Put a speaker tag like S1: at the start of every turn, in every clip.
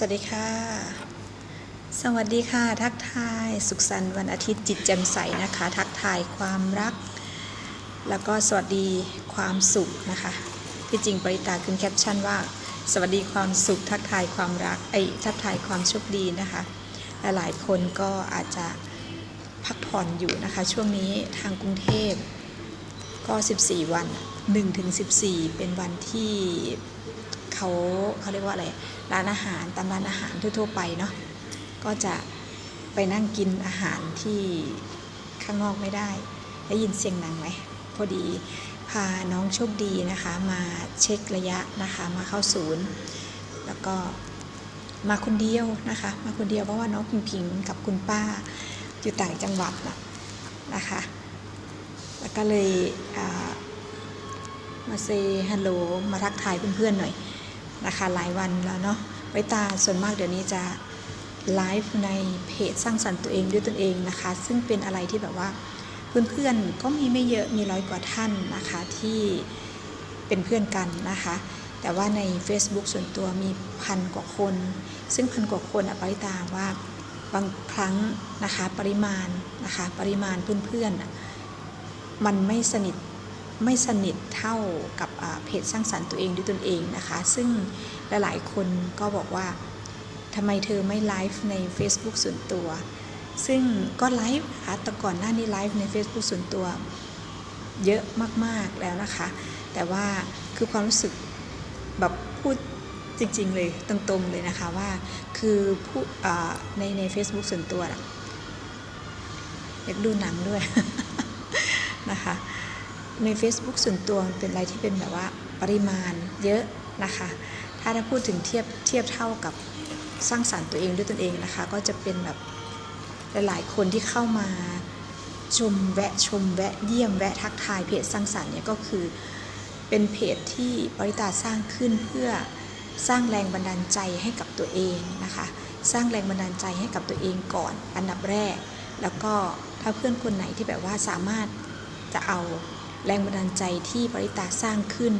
S1: สวัสดีค่ะ สวัสดีค่ะ ทักทายสุขสันต์วันอาทิตย์จิตแจ่มใสนะคะ ทักทายความรัก แล้วก็สวัสดีความสุขนะคะ ที่จริงปริตาขึ้นแคปชั่นว่า สวัสดีความสุข ทักทายความรักไอ้ทักทายความโชคดีนะคะและหลายคนก็อาจจะพักผ่อนอยู่นะคะ ช่วงนี้ทางกรุงเทพก็ 14 วัน1ถึง14 เป็นวันที่ เขาเขาเรียกว่าอะไรร้านอาหารตามร้านอาหารทั่ว ๆ ไปเนาะก็จะไปนั่งกินอาหารที่ข้างนอกไม่ได้ ได้ยินเสียงหนังไหมพอดีพาน้องโชคดีนะคะมาเช็คระยะนะคะมาเข้าศูนย์ แล้วก็มาคนเดียวนะคะมาคนเดียวเพราะว่าน้องพิงพิงกับคุณป้าอยู่ต่างจังหวัดน่ะนะคะ แล้วก็เลยมาเซฮัลโหลมาทักทายเพื่อนๆหน่อย นะคะหลายวันแล้วเนาะไว้ตาส่วนมากเดี๋ยวนี้จะไลฟ์ในเพจสร้างสรรค์ตัวเองด้วยตนเองนะคะ ซึ่งเป็นอะไรที่แบบว่าเพื่อนๆก็มีไม่เยอะมีร้อยกว่าท่านนะคะที่เป็นเพื่อนกันนะคะ แต่ว่าใน Facebook ส่วนตัวมีพันกว่าคน ซึ่งพันกว่าคนอะปริตาว่าบางครั้งนะคะปริมาณนะคะปริมาณเพื่อนๆมันไม่สนิท ไม่สนิทเท่ากับเพจสร้างสรรค์ตัวเองด้วยตนเองนะคะ ซึ่งหลายๆคนก็บอกว่าทำไมเธอไม่ไลฟ์ใน Facebook ส่วนตัว ซึ่งก็ไลฟ์นะคะแต่ก่อนหน้านี้ไลฟ์ใน Facebook ส่วนตัวเยอะมากๆแล้วนะคะ แต่ว่าคือความรู้สึกแบบพูดจริง ๆ เลยตรงๆเลยนะคะว่าคือผู้ในใน Facebook ส่วนตัวอยากดูหนังด้วยนะคะ ใน Facebook ส่วนตัวมันเป็นอะไรที่เป็นแบบว่าปริมาณเยอะนะคะ ถ้าถ้าพูดถึงเทียบเทียบเท่ากับสร้างสรรค์ตัวเองด้วยตนเองนะคะ ก็จะเป็นแบบหลายๆคนที่เข้ามาชมแวะชมแวะเยี่ยมแวะทักทายเพจสร้างสรรค์เนี่ยก็คือเป็นเพจที่ปริตาสร้างขึ้นเพื่อสร้างแรงบันดาลใจให้กับตัวเองนะคะ สร้างแรงบันดาลใจให้กับตัวเองก่อนอันดับแรก แล้วก็ถ้าเพื่อนคนไหนที่แบบว่าสามารถจะเอา แรงบันดาลใจที่ปริตาสร้างขึ้น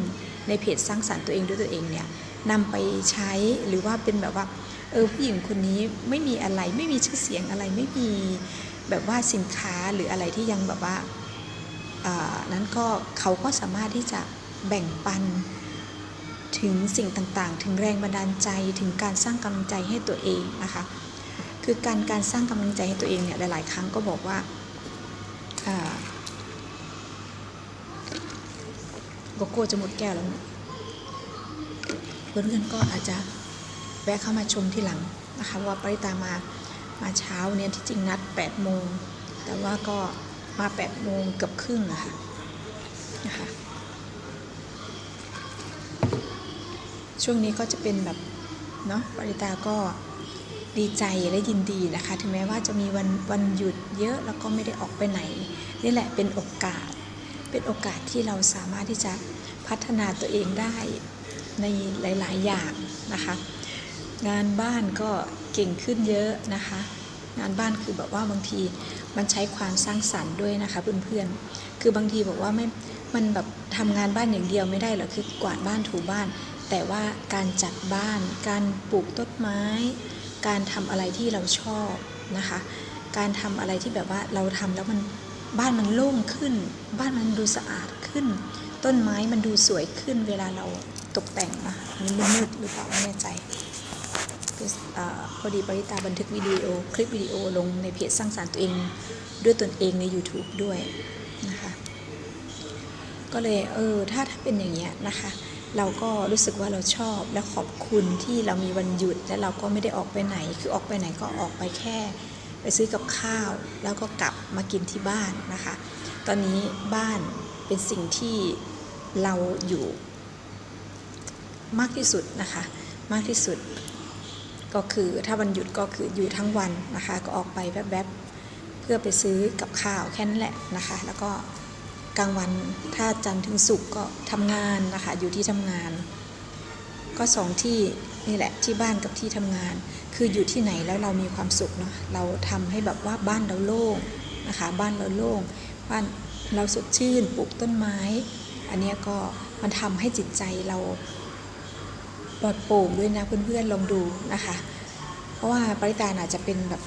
S1: ในเพจสร้างสรรค์ตัวเองด้วยตัวเองเนี่ยนำไปใช้หรือว่าเป็นแบบว่าเออผู้หญิงคนนี้ไม่มีอะไรไม่มีชื่อเสียงอะไรไม่มีแบบว่าสินค้าหรืออะไรที่ยังแบบว่าอ่านั้นก็เขาก็สามารถที่จะแบ่งปันถึงสิ่งต่างๆ ถึงแรงบันดาลใจถึงการสร้างกำลังใจให้ตัวเองนะคะคือการการสร้างกำลังใจให้ตัวเองเนี่ยหลายๆ ครั้งก็บอกว่าอ่า โกโก้จะหมดแก้วแล้วเนี่ยเพื่อนๆก็อาจจะแวะเข้ามาชมที่หลังนะคะว่าปริตามามาเช้าเนี่ยที่จริงนัด8โมงแต่ว่าก็มา8โมงเกือบครึ่งอะค่ะนะคะช่วงนี้ก็จะเป็นแบบเนาะปริตาก็ดีใจและยินดีนะคะ ถึงแม้ว่าจะมีวันวันหยุดเยอะแล้วก็ไม่ได้ออกไปไหน นี่แหละเป็นโอกาส เป็นโอกาสที่เราสามารถที่จะพัฒนาตัวเองได้ในหลาย ๆ อย่างนะคะ งานบ้านก็เก่งขึ้นเยอะนะคะ งานบ้านคือแบบว่าบางทีมันใช้ความสร้างสรรค์ด้วยนะคะเพื่อนๆ คือบางทีบอกว่าไม่ มันแบบทำงานบ้านอย่างเดียวไม่ได้หรอกคือกวาดบ้านถูบ้าน แต่ว่าการจัดบ้าน การปลูกต้นไม้ การทำอะไรที่เราชอบนะคะ การทำอะไรที่แบบว่าเราทำแล้วมัน บ้านมันโล่งขึ้น บ้านมันดูสะอาดขึ้น ต้นไม้มันดูสวยขึ้นเวลาเราตกแต่งนะอันนี่มืดหรือเปล่าไม่แน่ใจอพอดีปริตาบันทึกวิดีโอคลิปวิดีโอลงในเพจสร้างสารรค์ตัวเอง ด้วยตนเองใน YouTube ด้วยนะคะก็เลยเออถ้าถ้าเป็นอย่างเงี้ยนะคะ เราก็รู้สึกว่าเราชอบและขอบคุณที่เรามีวันหยุดและเราก็ไม่ได้ออกไปไหน คือออกไปไหนก็ออกไปแค่ ไปซื้อกับข้าว แล้วก็กลับมากินที่บ้านนะคะ ตอนนี้บ้านเป็นสิ่งที่เราอยู่มากที่สุดนะคะ มากที่สุด ก็คือถ้าวันหยุดก็คืออยู่ทั้งวันนะคะ ก็ออกไปแวบๆเพื่อไปซื้อกับข้าวแค่นั้นแหละนะคะ แล้วก็กลางวันถ้าจันทร์ถึงศุกร์ก็ทำงานนะคะ อยู่ที่ทำงาน ก็สองที่นี่แหละที่บ้านกับที่ทำงาน คืออยู่ที่ไหนแล้วเรามีความสุขเนาะเราทำให้แบบว่าบ้านเราโล่งนะคะ บ้านเราโล่งบ้านเราสดชื่นปลูกต้นไม้ อันนี้ก็มันทำให้จิตใจเราปลอดโปร่งด้วยนะเพื่อนๆลองดูนะคะ เพราะว่าปริตาอาจจะเป็นแบบ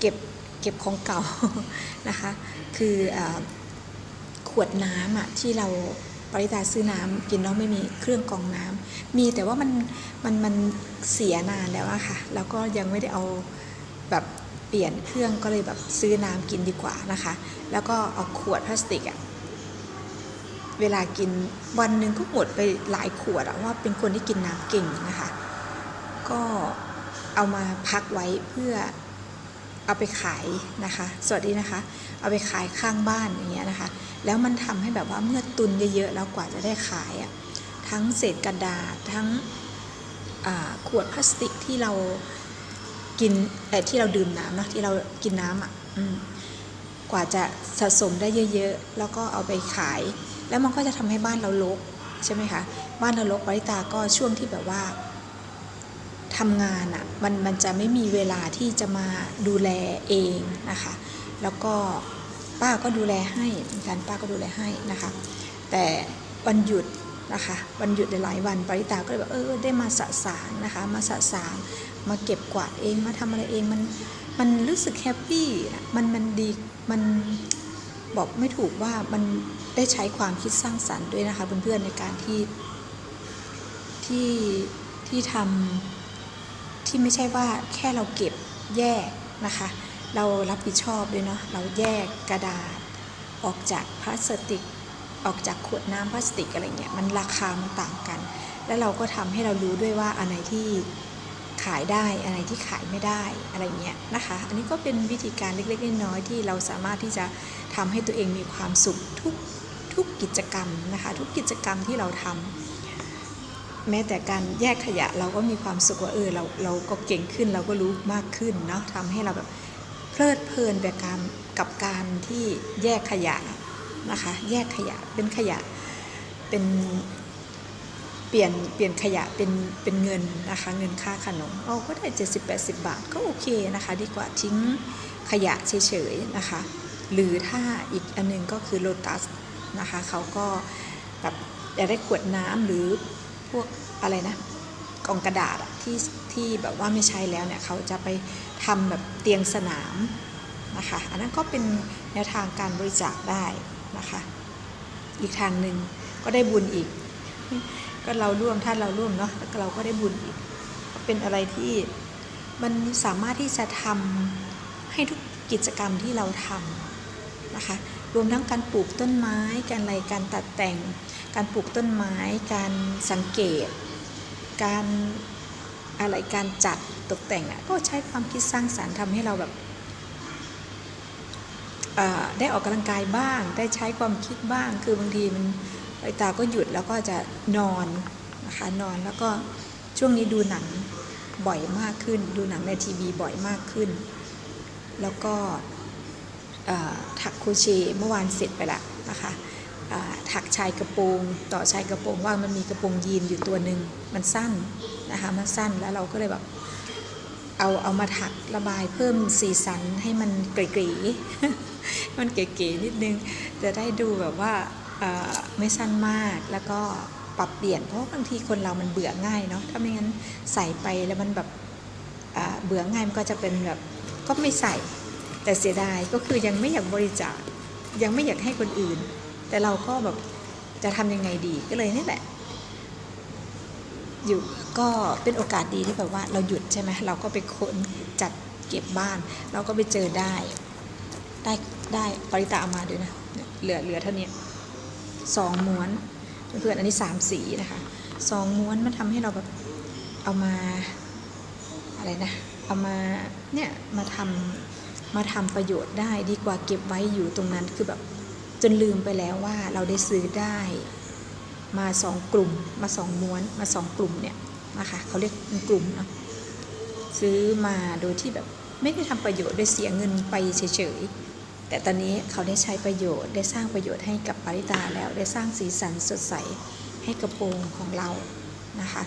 S1: เก็บเก็บของเก่านะคะ คืออขวดน้ำอะที่เรา ปริตาซื้อน้ำกินแล้วไม่มีเครื่องกรองน้ำมีแต่ว่ามันมันมันเสียนานแล้วอะค่ะ แล้วก็ยังไม่ได้เอาแบบเปลี่ยนเครื่องก็เลยแบบซื้อน้ำกินดีกว่านะคะ แล้วก็เอาขวดพลาสติกอะเวลากินวันหนึ่งก็หมดไปหลายขวดอะว่าเป็นคนที่กินน้ำเก่งนะคะ ก็เอามาพักไว้เพื่อเอาไปขายนะคะ สวัสดีนะคะ เอาไปขายข้างบ้านอย่างเงี้ยนะคะ แล้วมันทำให้แบบว่าเมื่อตุนเยอะๆแล้วกว่าจะได้ขายอะทั้งเศษกระดาษทั้งขวดพลาสติกที่เรากินเอ่ที่เราดื่มน้ำเนะที่เรากินน้ำอะกว่าจะสะสมได้เยอะๆ แล้วก็เอาไปขาย แล้วมันก็จะทำให้บ้านเรารกใช่ไหมคะบ้านเรารกบริตาก็ช่วงที่แบบว่าทำงานอะ่ะมันมันจะไม่มีเวลาที่จะมาดูแลเองนะคะ แล้วก็ ป้าก็ดูแลให้เหมือนกันป้าก็ดูแลให้นะคะ แต่วันหยุดนะคะวันหยุดหลายวันปริตาก็เลยแบบเออได้มาสะสางนะคะ มาสะสางมาเก็บกวาดเองมาทำอะไรเองมันมันรู้สึกแฮปปี้มันมันดีมันบอกไม่ถูกว่ามันได้ใช้ความคิดสร้างสรรค์ด้วยนะคะเพื่อนๆในการที่ที่ที่ทำที่ไม่ใช่ว่าแค่เราเก็บแยกนะคะ เรารับผิดชอบด้วยเนาะเราแยกกระดาษ ออกจากพลาสติก ออกจากขวดน้ำพลาสติกอะไรเงี้ยมันราคามันต่างกัน แล้วเราก็ทำให้เรารู้ด้วยว่าอันไหนที่ขายได้อันไหนที่ขายไม่ได้อะไรเงี้ยนะคะ อันนี้ก็เป็นวิธีการเล็กๆน้อยๆที่เราสามารถที่จะทำให้ตัวเองมีความสุขทุกทุกกิจกรรมนะคะ ทุกกิจกรรมที่เราทำแม้แต่การแยกขยะเราก็มีความสุขว่าเออเราเราก็เก่งขึ้นเราก็รู้มากขึ้นเนาะทำให้เราแบบ เพลิดเพลินแบบการกับการที่แยกขยะนะคะ แยกขยะเป็นขยะเป็นเปลี่ยนเปลี่ยนขยะเป็นเป็นเงินนะคะเงินค่าขนมเอาก็ได้ 70-80 บาทก็โอเคนะคะ ดีกว่าทิ้งขยะเฉยๆนะคะ หรือถ้าอีกอันหนึงก็คือโลตัสนะคะเขาก็แบบอยากได้ขวดน้ำหรือพวกอะไรนะกล่องกระดาษที่ ที่แบบว่าไม่ใช้แล้วเนี่ยเขาจะไปทำแบบเตียงสนามนะคะอันนั้นก็เป็นแนวทางการบริจาคได้นะคะอีกทางหนึ่งก็ได้บุญอีก ก็เราร่วมท่านเราร่วมเนาะแล้วเราก็ได้บุญอีก เป็นอะไรที่มันสามารถที่จะทำให้ทุกกิจกรรมที่เราทำนะคะรวมทั้งการปลูกต้นไม้ การอะไรการตัดแต่ง การปลูกต้นไม้ การสังเกต การ อะไรการจัดตกแต่งอะก็ใช้ความคิดสร้างสารรค์ทำให้เราแบบได้ออกกำลังกายบ้าง ได้ใช้ความคิดบ้าง คือบางทีมันไอตาก็หยุดแล้วก็จะนอนนะคะนอนแล้วก็ช่วงนี้ดูหนังบ่อยมากขึ้น ดูหนังในทีวีบ่อยมากขึ้น แล้วก็ถักโครเชเมื่อวานเสร็จไปแล้วนะคะถักชายกระโปรง ต่อชายกระโปรงว่ามันมีกระโปรงยีนอยู่ตัวหนึ่งมันสั้น นะคะมันสั้นแล้วเราก็เลยแบบเอาเอามาถักระบายเพิ่มสีสันให้มันเก๋ๆมันเก๋ๆนิดนึงจะได้ดูแบบว่าไม่สั้นมากแล้วก็ปรับเปลี่ยนเพราะบางทีคนเรามันเบื่อง่ายเนาะถ้าไม่งั้นใส่ไปแล้วมันแบบเบื่อง่ายมันก็จะเป็นแบบก็ไม่ใส่ แต่เสียดายก็คือยังไม่อยากบริจาคยังไม่อยากให้คนอื่น แต่เราก็แบบจะทำยังไงดีก็เลยนี่แหละ อยู่ก็เป็นโอกาสดีที่แบบว่าเราหยุดใช่ไหมเราก็ไปค้นจัดเก็บบ้าน เราก็ไปเจอได้ได้ได้ปริตาเอามาด้วยนะเหลือเหลือเท่านี้สองม้วนเพื่อนอันนี้สามสีนะคะสองม้วนมันทำให้เราแบบเอามาอะไรนะเอามาเนี่ยมาทำมาทำประโยชน์ได้ดีกว่าเก็บไว้อยู่ตรงนั้นคือแบบจนลืมไปแล้วว่าเราได้ซื้อได้ มาสองกลุ่มมาสองม้วนมาสองกลุ่มเนี่ยนะคะเขาเรียกเป็นกลุ่มเนาะซื้อมาโดยที่แบบไม่ได้ทำประโยชน์ได้เสียเงินไปเฉยๆ แต่ตอนนี้เขาได้ใช้ประโยชน์ได้สร้างประโยชน์ให้กับปริตาแล้วได้สร้างสีสันสดใสให้กระโปรงของเรานะคะ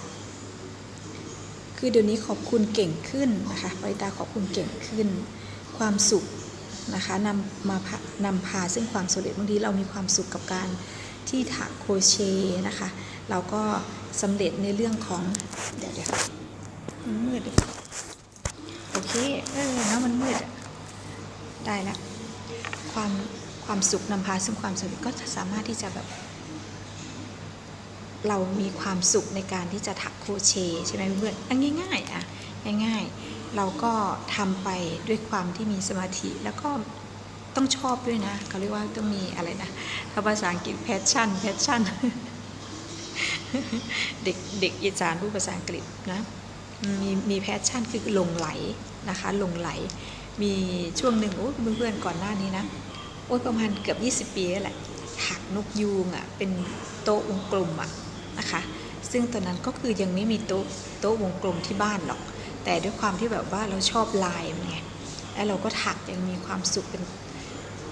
S1: คือเดี๋ยวนี้ขอบคุณเก่งขึ้นนะคะปริตาขอบคุณเก่งขึ้น ความสุขนะคะนำมาพานำพาซึ่งความสำเร็จบางทีเรามีความสุขกับการ ที่ถักโคเชนะคะ เราก็สำเร็จในเรื่องของ เดี๋ยวเดี๋ยวมันมืดโอเคเออเนอะมันมืดได้แล้วความความสุขนำพาซึ่งความสำเร็จก็จะสามารถที่จะแบบ เรามีความสุขในการที่จะถักโคเชใช่ไหมเพื่อนอันง่ายๆอะง่ายๆ เราก็ทำไปด้วยความที่มีสมาธิแล้วก็ ต้องชอบด้วยนะเขาเรียกว่าต้องมีอะไรนะถ้าภาษาอังกฤษ passion passion เด็กเด็กอีสานพูดภาษาอังกฤษนะมีมีแพชชั่นคือลงไหลนะคะลงไหล มีช่วงหนึ่งโอ้เพื่อนๆก่อนหน้านี้นะโอ้ยประมาณเกือบ 20 ปีแล้วแหละถักนกยูงอะเป็นโต๊ะวงกลมอะนะคะซึ่งตอนนั้นก็คือยังไม่มีโต๊ะโต๊ะวงกลมที่บ้านหรอก แต่ด้วยความที่แบบว่าเราชอบลายมันไงแล้วเราก็ถักยังมีความสุขเป็น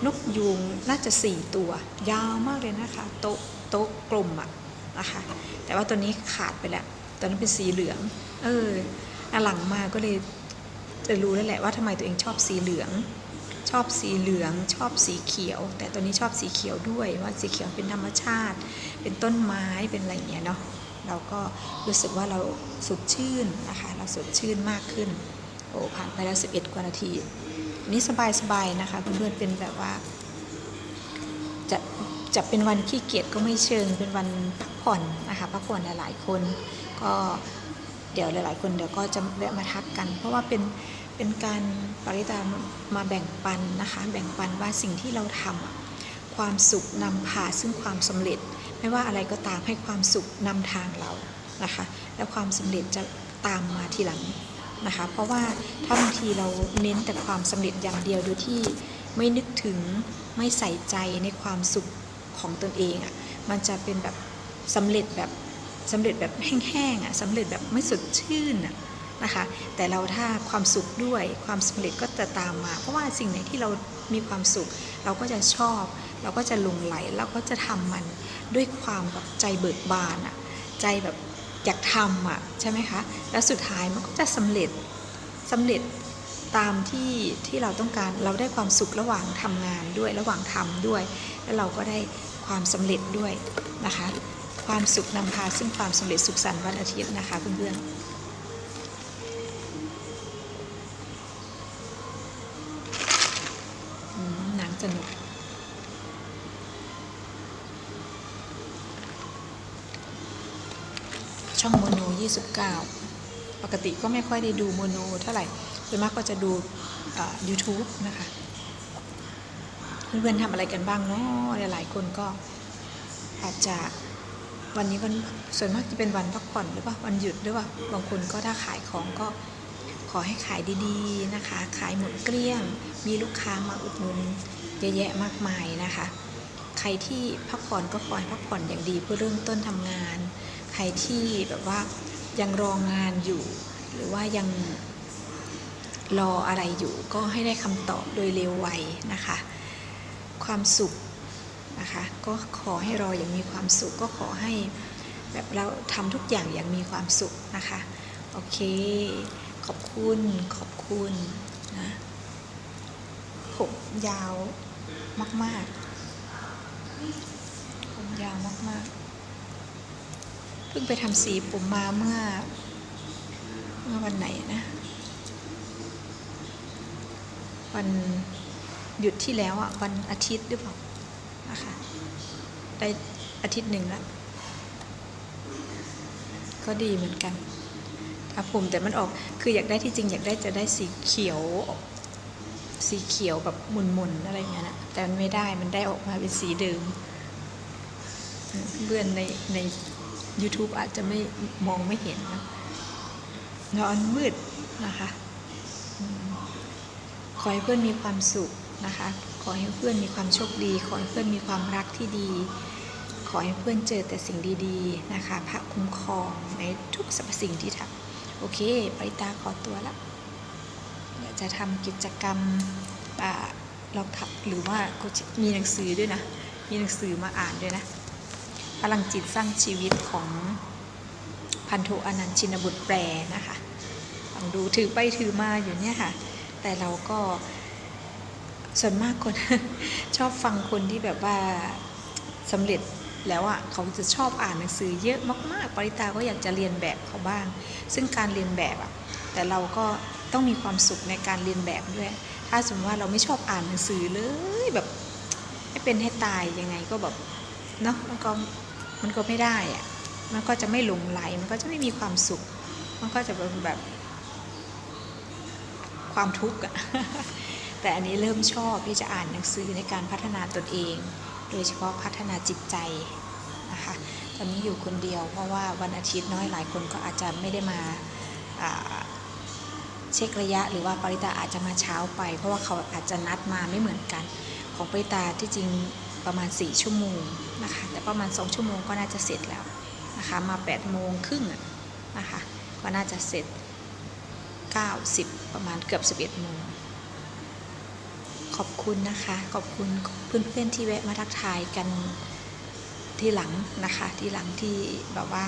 S1: นกยูงน่าจะสี่ตัว ยาวมากเลยนะคะ โต๊ะโต๊ะกลมอะนะคะแต่ว่าตัวนี้ขาดไปแล้วตอนนั้นเป็นสีเหลือง เออหลังมาก็เลยจะรู้แล้วแหละว่าทำไมตัวเองชอบสีเหลือง ชอบสีเหลือง ชอบสีเขียว แต่ตัวนี้ชอบสีเขียวด้วยว่าสีเขียวเป็นธรรมชาติ เป็นต้นไม้เป็นอะไรอย่างเงี้ยเนาะเราก็รู้สึกว่าเราสดชื่นนะคะ เราสดชื่นมากขึ้นโอ้ผ่านไปแล้ว 11 กว่านาที นี้สบายๆนะคะเพื่อนๆเป็นแบบว่า จะจะเป็นวันขี้เกียจก็ไม่เชิงเป็นวันพักผ่อนนะคะพักผ่อนหลายๆคน ก็เดี๋ยวหลาย ๆ คนเดี๋ยวก็จะแวะมาทักกัน เพราะว่าเป็นเป็นการปริตามาแบ่งปันนะคะ แบ่งปันว่าสิ่งที่เราทำความสุขนำพาซึ่งความสำเร็จ ไม่ว่าอะไรก็ตามให้ความสุขนำทางเรานะคะ แล้วความสำเร็จจะตามมาทีหลัง นะคะ เพราะว่าถ้าบางทีเราเน้นแต่ความสำเร็จอย่างเดียวโดยที่ไม่นึกถึงไม่ใส่ใจในความสุขของตนเองอะ่ะมันจะเป็นแบบสำเร็จแบบสำเร็จแบบแห้งๆอะสำเร็จแบบไม่สดชื่นอะนะคะแต่เราถ้าความสุขด้วยความสำเร็จก็จะตามมา เพราะว่าสิ่งไหนที่เรามีความสุข เราก็จะชอบ เราก็จะหลงไหลเราก็จะทำมันด้วยความแบบใจเบิกบานอะใจแบบ อยากทำอะใช่ไหมคะแล้วสุดท้ายมันก็จะสำเร็จสำเร็จตามที่ที่เราต้องการเราได้ความสุขระหว่างทำงานด้วยระหว่างทำด้วย แล้วเราก็ได้ความสำเร็จด้วยนะคะ ความสุขนำพาซึ่งความสำเร็จสุขสันต์วันอาทิตย์นะคะเพื่อนๆหนังสนุก ช่องโมโน 29 ปกติก็ไม่ค่อยได้ดูโมโนเท่าไหร่โดยมากก็จะดู YouTube นะคะ เพื่อนๆทำอะไรกันบ้างเนาะหลายๆคนก็อาจจะวันนี้วันส่วนมากจะเป็นวันพักผ่อนหรือเปล่าวันหยุดหรือเปล่าบางคนก็ถ้าขายของก็ขอให้ขายดีๆนะคะ ขายหมดเกลี้ยง มีลูกค้ามาอุดหนุนเยอะแยะมากมายนะคะ ใครที่พักผ่อนก็ขอให้พักผ่อนอย่างดีเพื่อเริ่มต้นทำงาน ครที่แบบว่ายังรองานอยู่ หรือว่ายังรออะไรอยู่ก็ให้ได้คำตอบโดยเร็วไวนะคะ ความสุขนะคะก็ขอให้รออย่างมีความสุขก็ขอให้แบบเราทำทุกอย่างอย่างมีความสุขนะคะ โอเค ขอบคุณขอบคุณนะผมยาวมาก ๆ ผมยาวมาก ๆ พิ่งไปทำสีผมมาเมื่อ เมื่อวันไหนนะ วันหยุดที่แล้วอะ วันอาทิตย์หรือเปล่านะคะได้อาทิตย์หนึ่งแล้วก็ดีเหมือนกันถ้าผมแต่มันออกคืออยากได้ที่จริง อยากได้จะได้สีเขียว สีเขียวแบบหมุนๆอะไรอย่างเงี้ยนะแต่มันไม่ได้มันได้ออกมาเป็นสีเดิมเพื่อนในใน YouTube อาจจะไม่มองไม่เห็นนะนอนมืดนะคะขอให้เพื่อนมีความสุขนะคะ ขอให้เพื่อนมีความโชคดี ขอให้เพื่อนมีความรักที่ดี ขอให้เพื่อนเจอแต่สิ่งดีๆนะคะ พระคุ้มครองในทุกสรรพสิ่งที่ทำโอเคปริตาขอตัวละเดี๋ยวจะทำกิจกรรมอ่าลองทับหรือว่ามีหนังสือด้วยนะ มีหนังสือมาอ่านด้วยนะ พลังจิตสร้างชีวิตของพันโทอนันต์ชินบุตรแปลนะคะลองดูถือไปถือมาอยู่เนี่ยค่ะ แต่เราก็ส่วนมากคนชอบฟังคนที่แบบว่าสำเร็จแล้วอะเขาจะชอบอ่านหนังสือเยอะมาก ๆ ปริตาก็อยากจะเรียนแบบเขาบ้าง ซึ่งการเรียนแบบอะแต่เราก็ต้องมีความสุขในการเรียนแบบด้วย ถ้าสมมติว่าเราไม่ชอบอ่านหนังสือเลยแบบให้เป็นให้ตายยังไงก็แบบเนาะมันก็ มันก็ไม่ได้อะมันก็จะไม่หลงไหล มันก็จะไม่มีความสุข มันก็จะเป็นแบบความทุกข์อะแต่อันนี้เริ่มชอบที่จะอ่านหนังสือในการพัฒนาตนเอง โดยเฉพาะพัฒนาจิตใจนะคะตอนนี้อยู่คนเดียว เพราะว่าวันอาทิตย์น้อยหลายคนก็อาจจะไม่ได้มาอ่าเช็คระยะ หรือว่าปริตาอาจจะมาเช้าไป เพราะว่าเขาอาจจะนัดมาไม่เหมือนกัน ของปริตาที่จริงประมาณ 4 ชั่วโมง นะคะแต่ประมาณ 2 ชั่วโมงก็น่าจะเสร็จแล้วนะคะมา8โมงครึ่งนะคะก็น่าจะเสร็จ9 10ประมาณเกือบ 11โมงขอบคุณนะคะขอบคุณเพื่อนๆที่แวะมาทักทายกันที่หลังนะคะที่หลังที่แบบว่า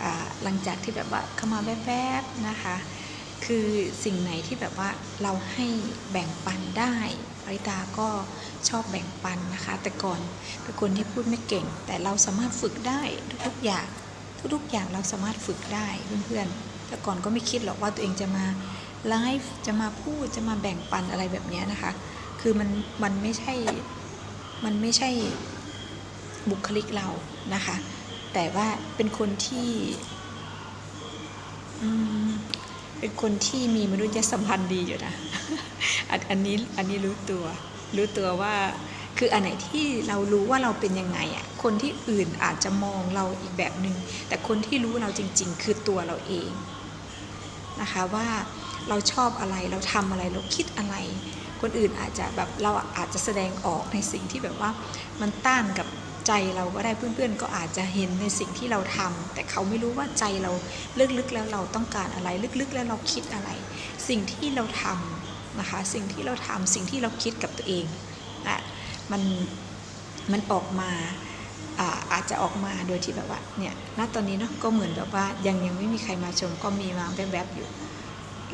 S1: อ่าหลังจากที่แบบว่าเข้ามาแวบๆนะคะ คือสิ่งไหนที่แบบว่าเราให้แบ่งปันได้ ปริตาก็ชอบแบ่งปันนะคะ แต่ก่อนเป็นคนที่พูดไม่เก่ง แต่เราสามารถฝึกได้ทุกๆอย่าง ทุกๆอย่างเราสามารถฝึกได้เพื่อนๆแต่ก่อนก็ไม่คิดหรอกว่าตัวเองจะมาไลฟ์จะมาพูดจะมาแบ่งปันอะไรแบบนี้นะคะ คือมันมันไม่ใช่มันไม่ใช่บุคลิกเรานะคะ แต่ว่าเป็นคนที่เป็นคนที่มีมนุษยสัมพันธ์ดีอยู่นะ อันนี้อันนี้รู้ตัว รู้ตัวว่าคืออันไหนที่เรารู้ว่าเราเป็นยังไงอะคนที่อื่นอาจจะมองเราอีกแบบหนึง่งแต่คนที่รู้เราจริง ๆ คือตัวเราเองนะคะว่าเราชอบอะไรเราทำอะไรเราคิดอะไร คนอื่นอาจจะแบบเราอาจจะแสดงออกในสิ่งที่แบบว่ามันต้านกับใจเราก็ได้เพื่อนๆ ก็อาจจะเห็นในสิ่งที่เราทำแต่เขาไม่รู้ว่าใจเราลึกๆแล้วเราต้องการอะไร ลึกๆ แล้วเราคิดอะไร สิ่งที่เราทำ นะคะ สิ่งที่เราทำสิ่งที่เราคิดกับตัวเองอะมันมันออกมาอาอาจจะออกมาโดยที่แบบว่าเนี่ยณตอนนี้เนาะก็เหมือนแบบว่ายังยังไม่มีใครมาชมก็มีมาแวบๆอยู่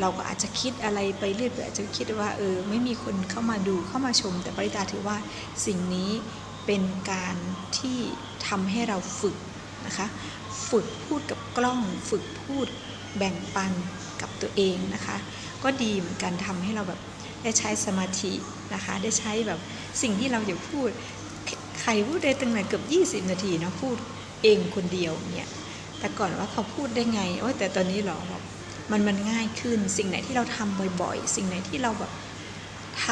S1: เราก็อาจจะคิดอะไรไปเรื่อยๆอาจจะคิดว่าเออไม่มีคนเข้ามาดูเข้ามาชม แต่ปริตาถือว่าสิ่งนี้เป็นการที่ทำให้เราฝึกนะคะ ฝึกพูดกับกล้อง ฝึกพูดแบ่งปัน กับตัวเองนะคะ ก็ดีเหมือนกันทำให้เราแบบได้ใช้สมาธินะคะ ได้ใช้แบบสิ่งที่เราอยากพูดใครพูดได้ตั้งแต่เกือบ 20 นาทีนะพูดเองคนเดียวเนี่ยแต่ก่อนว่าเขาพูดได้ไงโอ้แต่ตอนนี้หรอแบบมันมันง่ายขึ้นสิ่งไหนที่เราทำบ่อยๆ สิ่งไหนที่เราแบบท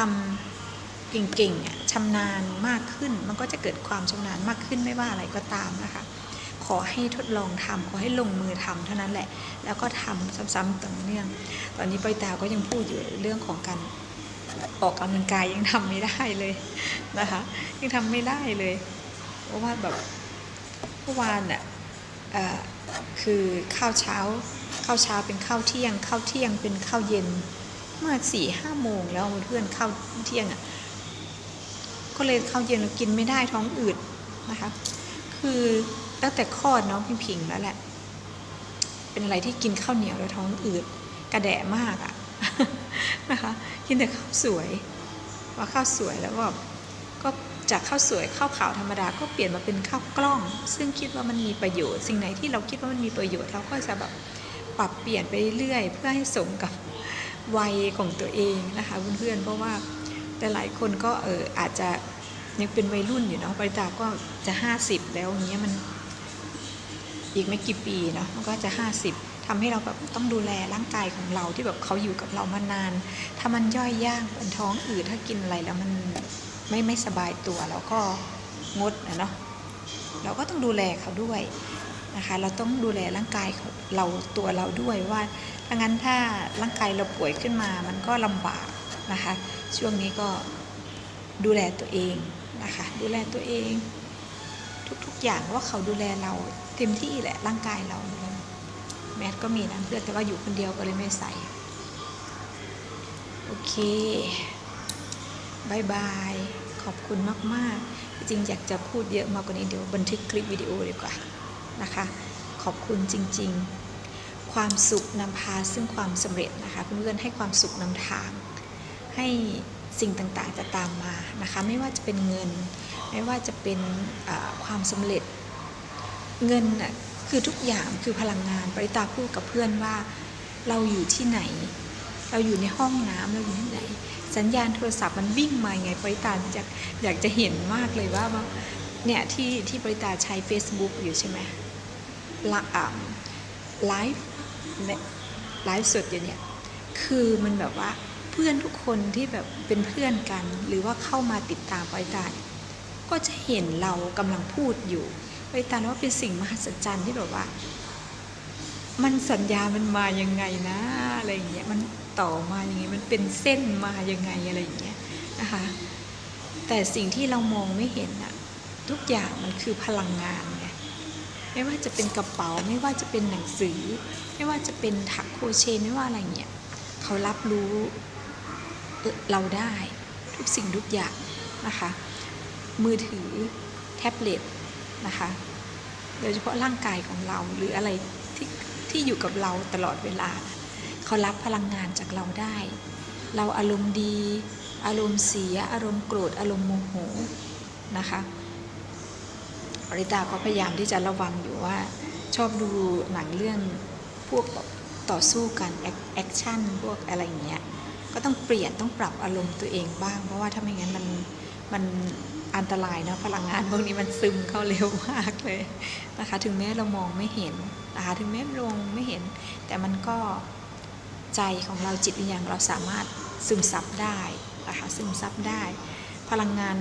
S1: ำเก่งๆอะชำนาญมากขึ้น มันก็จะเกิดความชำนาญมากขึ้นไม่ว่าอะไรก็ตามนะคะ ขอให้ทดลองทำขอให้ลงมือทำเท่านั้นแหละ แล้วก็ทำซ้ำๆต่อเนื่อง ตอนนี้ปอยตาก็ยังพูดอยู่เรื่องของการออกกำลังกายยังทำไม่ได้เลยนะคะ ยังทำไม่ได้เลย เพราะว่าแบบเมื่อวานอะเอ่อคือข้าวเช้าข้าวเช้าเป็นข้าวเที่ยงข้าวเที่ยงเป็นข้าวเย็นเมื่อสี่ห้าโมงแล้วเพื่อนข้าวเที่ยงอะก็เลยข้าวเย็นเรากินไม่ได้ท้องอืดนะคะ คือ ตั้งแต่คลอดน้องพิงพิงแล้วแหละ เป็นอะไรที่กินข้าวเหนียวแล้วท้องอืดกระแดะมากอะนะคะกินแต่ข้าวสวยพอข้าวสวยแล้วก็ก็จากข้าวสวยข้าวขาวธรรมดาก็เปลี่ยนมาเป็นข้าวกล้อง ซึ่งคิดว่ามันมีประโยชน์ สิ่งไหนที่เราคิดว่ามันมีประโยชน์เราก็จะแบบปรับเปลี่ยนไปเรื่อยเพื่อให้สมกับวัยของตัวเองนะคะเพื่อนๆเพราะว่าแต่หลายคนก็เอออาจจะยังเป็นวัยรุ่นอยู่เนาะปริตาก็จะห้าสิบแล้วอย่างเงี้ยมัน อีกไม่กี่ปีเนาะมันก็จะ 50ทำให้เราแบบต้องดูแลร่างกายของเราที่แบบเขาอยู่กับเรามานาน ถ้ามันย่อยย่างเป็นท้องอืดถ้ากินอะไรแล้วมันไม่ไม่สบายตัวเราก็งดนะเนาะเราก็ต้องดูแลเขาด้วยนะคะเราต้องดูแลร่างกายเราตัวเราด้วยว่าถ้างั้นถ้าร่างกายเราป่วยขึ้นมามันก็ลำบากนะคะ ช่วงนี้ก็ดูแลตัวเองนะคะ ดูแลตัวเอง ทุก ๆ อย่างว่าเขาดูแลเราเต็มที่แหละร่างกายเราแมสก็มีนะเพื่อนแต่ว่าอยู่คนเดียวก็เลยไม่ใส่ โอเคบายบายขอบคุณมาก ๆ จริงอยากจะพูดเยอะมากกว่านี้เดี๋ยวบันทึกคลิปวิดีโอดีกว่านะคะ ขอบคุณจริง ๆ ความสุขนำพาซึ่งความสำเร็จนะคะ เพื่อนๆให้ความสุขนำทางให้ สิ่งต่างๆจะตามมานะคะ ไม่ว่าจะเป็นเงิน ไม่ว่าจะเป็นความสำเร็จเงินน่ะคือทุกอย่างคือพลังงานปริตาพูดกับเพื่อนว่า เราอยู่ที่ไหน เราอยู่ในห้องน้ำเราอยู่ที่ไหน สัญญาณโทรศัพท์มันวิ่งมาไงปริตาอยากอยากจะเห็นมากเลยว่าเนี่ยที่ที่ปริตาใช้ Facebook อยู่ใช่ไหมละอ่ไลฟ์ไลฟ์สดอยู่เนี่ยคือมันแบบว่า เพื่อนทุกคนที่แบบเป็นเพื่อนกัน หรือว่าเข้ามาติดตามปริตานก็จะเห็นเรากำลังพูดอยู่ปริตาว่าเป็นสิ่งมหัศจรรย์ที่แบบว่า มันสัญญามันมายังไงนะอะไรอย่างเงี้ยมันต่อมาอยังไงมันเป็นเส้นมายังไงอะไรอย่างเงี้ยนะคะแต่สิ่งที่เรามองไม่เห็นอะทุกอย่างมันคือพลังงานไงไม่ว่าจะเป็นกระเป๋าไม่ว่าจะเป็นหนังสือ ไม่ว่าจะเป็นถักโคเชต์ไม่ว่าอะไรเงี้ยเขารับรู้ เราได้ทุกสิ่งทุกอย่างนะคะ มือถือแท็บเล็ตนะคะโดยเฉพาะร่างกายของเราหรืออะไรที่ที่อยู่กับเราตลอดเวลา เขารับพลังงานจากเราได้ เราอารมณ์ดี อารมณ์เสีย อารมณ์โกรธอารมณ์โมโหนะคะอริตาก็พยายามที่จะระวังอยู่ว่า ชอบดูหนังเรื่องพวกต่อสู้กันแอคชั่นพวกอะไรอย่างเงี้ย ก็ต้องเปลี่ยนต้องปรับอารมณ์ตัวเองบ้าง เพราะว่าถ้าไม่งั้นมันมันอันตรายนะพลังงานพวกนี้มันซึมเข้าเร็วมากเลยนะคะ ถึงแม้เรามองไม่เห็นนะคะถึงแม้เรามองไม่เห็น แต่มันก็ใจของเราจิตวิญญาณเราสามารถซึมซับได้นะคะซึมซับได้ พลังงาน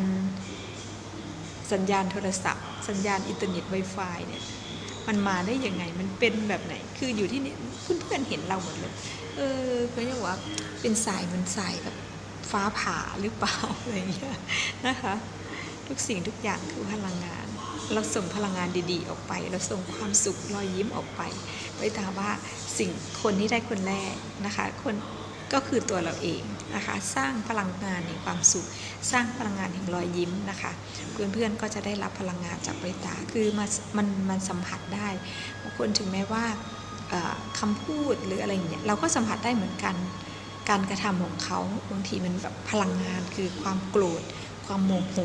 S1: สัญญาณโทรศัพท์ สัญญาณอินเทอร์เน็ต Wi-Fi เนี่ย มันมาได้ยังไง มันเป็นแบบไหน คืออยู่ที่นี่เพื่อนๆเห็นเราหมดเลย เออก็ยังว่าเป็นสายมันสายแบบฟ้าผ่าหรือเปล่าอะไรอย่างเงี้ยนะคะ ทุกสิ่งทุกอย่างคือพลังงาน เราส่งพลังงานดีๆ ออกไป เราส่งความสุขรอยยิ้มออกไป ไว้ตามว่าสิ่งคนที่ได้คนแรกนะคะ คน ก็คือตัวเราเองนะคะ สร้างพลังงานแห่งความสุข สร้างพลังงานแห่งรอยยิ้มนะคะ เพื่อนๆก็จะได้รับพลังงานจากใบตาคือมันมันมันสัมผัสได้บางคนถึงแม้ว่าเอ่อคำพูดหรืออะไรอย่างเงี้ยเราก็สัมผัสได้เหมือนกัน การกระทำของเขาบางทีมันแบบพลังงานคือความโกรธความโมโห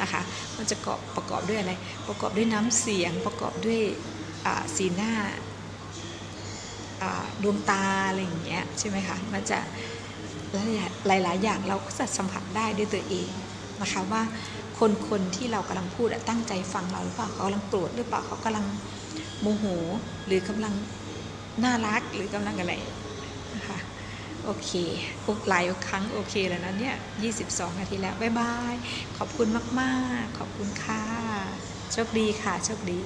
S1: นะคะมันจะประกอบประกอบด้วยอะไร ประกอบด้วยน้ำเสียงประกอบด้วยสีหน้า ดวงตาอะไรอย่างเงี้ยใช่ไหมคะมันจะหลายหลาย ๆ อย่างเราก็จะสัมผัสได้ด้วยตัวเองนะคะว่าคนคนที่เรากำลังพูดตั้งใจฟังเราหรือเปล่าเขากำลังโกรธหรือเปล่าเขากำลังโมโหหรือกำลังน่ารักหรือกำลังอะไรนะคะโอเคอุกหลายครั้งโอเคแล้วนะเนี่ย22 นาทีแล้ว บ๊ายบาย ขอบคุณมาก ๆ ขอบคุณค่ะโชคดีค่ะโชคดี